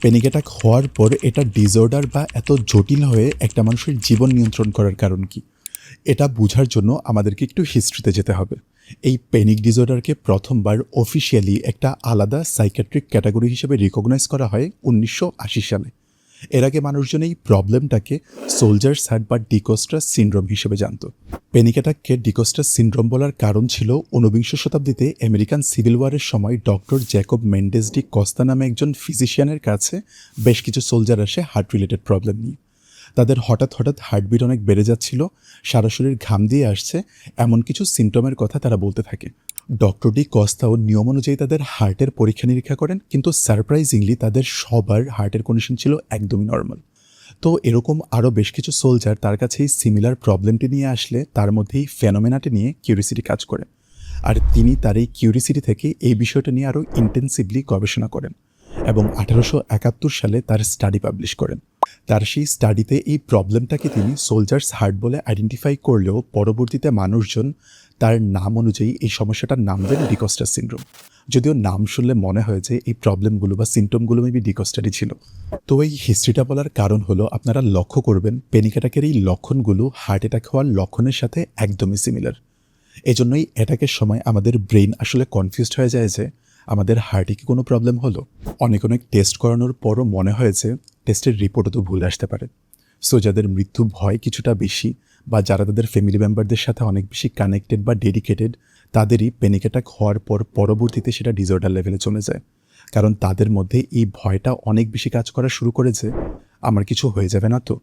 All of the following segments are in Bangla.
প্যানিক অ্যাটাক হওয়ার পর এটা ডিসঅর্ডার বা এত জটিল হয়ে একটা মানুষের জীবন নিয়ন্ত্রণ করার কারণ কি? এটা বোঝার জন্য আমাদেরকে একটু হিস্ট্রিতে যেতে হবে। এই প্যানিক ডিজর্ডারকে প্রথমবার অফিসিয়ালি একটা আলাদা সাইকেট্রিক ক্যাটাগরি হিসেবে রিকগনাইজ করা হয় উনিশশো আশি সালে। এর আগে মানুষজন এই প্রবলেমটাকে সোলজার্স হ্যাড বা ডিকোস্ট্রাস সিনড্রোম হিসেবে জানত। প্যানিক অ্যাটাককে ডিকোস্ট্রাস সিনড্রোম বলার কারণ ছিল ঊনবিংশ শতাব্দীতে আমেরিকান সিভিল ওয়ারের সময় doctor Jacob Mendes de Costa নামে একজন ফিজিশিয়ানের কাছে বেশ কিছু সোলজার আসে হার্ট রিলেটেড প্রবলেম নিয়ে। তাদের হঠাৎ হঠাৎ হার্টবিট অনেক বেড়ে যাচ্ছিল, সারা শরীর ঘাম দিয়ে আসছে, এমন কিছু সিমটমের কথা তারা বলতে থাকে। ডক্টর ডি কস্তাও নিয়ম অনুযায়ী তাদের হার্টের পরীক্ষা নিরীক্ষা করেন, কিন্তু সারপ্রাইজিংলি তাদের সবার হার্টের কন্ডিশন ছিল একদমই নর্মাল তো এরকম আরও বেশ কিছু সোলজার তার কাছে এই সিমিলার প্রবলেমটি নিয়ে আসলে, তার মধ্যেই ফেনোমেনাটি নিয়ে কিউরিসিটি কাজ করে। আর তিনি তার এই কিউরিসিটি থেকে এই বিষয়টা নিয়ে আরও ইন্টেন্সিভলি গবেষণা করেন এবং আঠারোশো একাত্তর সালে তার স্টাডি পাবলিশ করেন। তার সেই স্টাডিতে এই প্রবলেমটাকে তিনি সোলজার্স হার্ট বলে আইডেন্টিফাই করলেও পরবর্তীতে মানুষজন তার নাম অনুযায়ী এই সমস্যাটার নাম দেন ডিকস্টার সিনড্রোম যদিও নাম শুনলে মনে হয় যে এই প্রবলেমগুলো বা সিমটমগুলো মেবি ডিকস্টারই ছিল। তো এই হিস্ট্রিটা বলার কারণ হলো আপনারা লক্ষ্য করবেন পেনিক অ্যাটাকের এই লক্ষণগুলো হার্ট অ্যাটাক হওয়ার লক্ষণের সাথে একদমই সিমিলার এজন্যই অ্যাটাকের সময় আমাদের ব্রেন আসলে কনফিউজড হয়ে যায় যে আমাদের হার্টে কি কোনো প্রবলেম হলো? অনেক অনেক টেস্ট করানোর পরও মনে হয়েছে টেস্টের রিপোর্টও তো ভুল আসতে পারে। সো যাদের মৃত্যু ভয় কিছুটা বেশি বা যারা তাদের ফ্যামিলি মেম্বারদের সাথে অনেক বেশি কানেক্টেড বা ডেডিকেটেড তাদেরই প্যানিক অ্যাটাক হওয়ার পর পরবর্তীতে সেটা ডিজর্ডার লেভেলে চলে যায়। কারণ তাদের মধ্যে এই ভয়টা অনেক বেশি কাজ করা শুরু করেছে। আমার কিছু হয়ে যাবে না তো।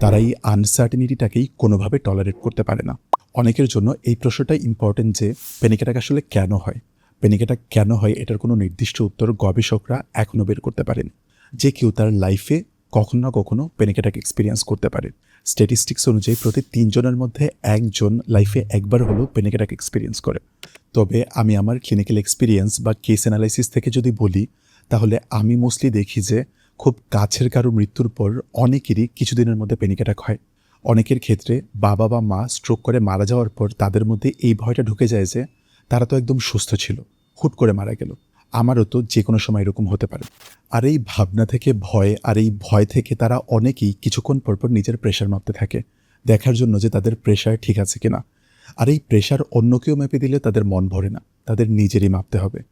তারা এই আনসার্টেনিটিটাকেই কোনোভাবে টলারেট করতে পারে না। অনেকের জন্য এই প্রশ্নটাই ইম্পর্টেন্ট যে প্যানিক অ্যাটাক আসলে কেন হয়? প্যানিক অ্যাটাক কেন হয়? এটার কোনো নির্দিষ্ট উত্তর গবেষকরা এখনও বের করতে পারেন। যে কেউ তার লাইফে কখনো না কখনো প্যানিক অ্যাটাক এক্সপিরিয়েন্স করতে পারে। স্ট্যাটিস্টিক্স অনুযায়ী প্রতি তিনজনের মধ্যে একজন লাইফে একবার হলেও প্যানিক অ্যাটাক এক্সপিরিয়েন্স করে। তবে আমি আমার ক্লিনিক্যাল এক্সপিরিয়েন্স বা কেস অ্যানালাইসিস থেকে যদি বলি, তাহলে আমি মোস্টলি দেখি যে খুব কাছের কারও মৃত্যুর পর অনেকেরই কিছুদিনের মধ্যে প্যানিক অ্যাটাক হয়। অনেকের ক্ষেত্রে বাবা বা মা স্ট্রোক করে মারা যাওয়ার পর তাদের মধ্যে এই ভয়টা ঢুকে যায় যে তারা তো একদম সুস্থ ছিল, হুট করে মারা গেল। আমারও তো যে কোনো সময় এরকম হতে পারে। আর এই ভাবনা থেকে ভয়, আর এই ভয় থেকে তারা অনেকেই কিছুক্ষণ পরপর নিজের প্রেশার মাপতে থাকে। দেখার জন্য যে তাদের প্রেশার ঠিক আছে কিনা। আর এই প্রেশার অন্য কেউ মেপে দিলে তাদের মন ভরে না। তাদের নিজেরই মাপতে হবে।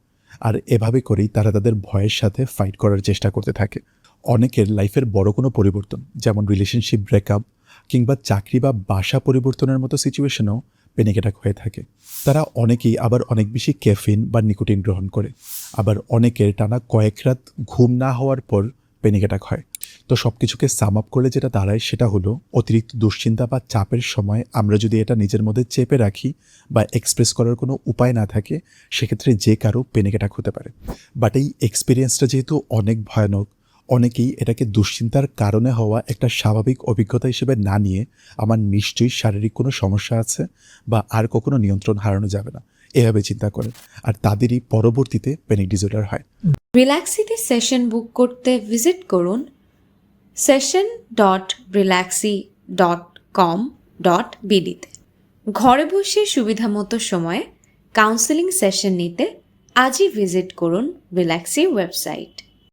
আর এভাবে করেই তারা তাদের ভয়ের সাথে ফাইট করার চেষ্টা করতে থাকে। অনেকের লাইফের বড় কোনো পরিবর্তন, যেমন রিলেশনশিপ ব্রেকআপ কিংবা চাকরি বা বাসা পরিবর্তনের মতো সিচুয়েশনেও প্যানিক হয়ে থাকে। তারা অনেকেই আবার অনেক বেশি ক্যাফিন বা নিকোটিন গ্রহণ করে। আবার অনেকের টানা কয়েক রাত ঘুম না হওয়ার পর প্যানিক হয়। তো সব কিছুকে সাম আপ করলে যেটা দাঁড়ায় সেটা হলো অতিরিক্ত দুশ্চিন্তা বা চাপের সময় আমরা যদি এটা নিজের মধ্যে চেপে রাখি বা এক্সপ্রেস করার কোনো উপায় না থাকে, সেক্ষেত্রে যে কারও অ্যাটাক হতে পারে। বাট এই এক্সপিরিয়েন্সটা যেহেতু অনেক ভয়ানক অনেকেই এটাকে দুশ্চিন্তার কারণে হওয়া একটা স্বাভাবিক অভিজ্ঞতা হিসেবে না নিয়ে আমার নিশ্চয়ই শারীরিক কোনো সমস্যা আছে বা আর কখনো নিয়ন্ত্রণ হারানো যাবে না। এভাবে চিন্তা করে আর তাদেরই পরবর্তীতে প্যানিক ডিসঅর্ডার হয়। রিল্যাক্সিতে সেশন বুক করতে ভিজিট করুন session dot Relaxy dot com dot বিডিতে ঘরে বসে সুবিধামতো সময়ে কাউন্সেলিং সেশন নিতে আজই ভিজিট করুন রিল্যাক্সি ওয়েবসাইট।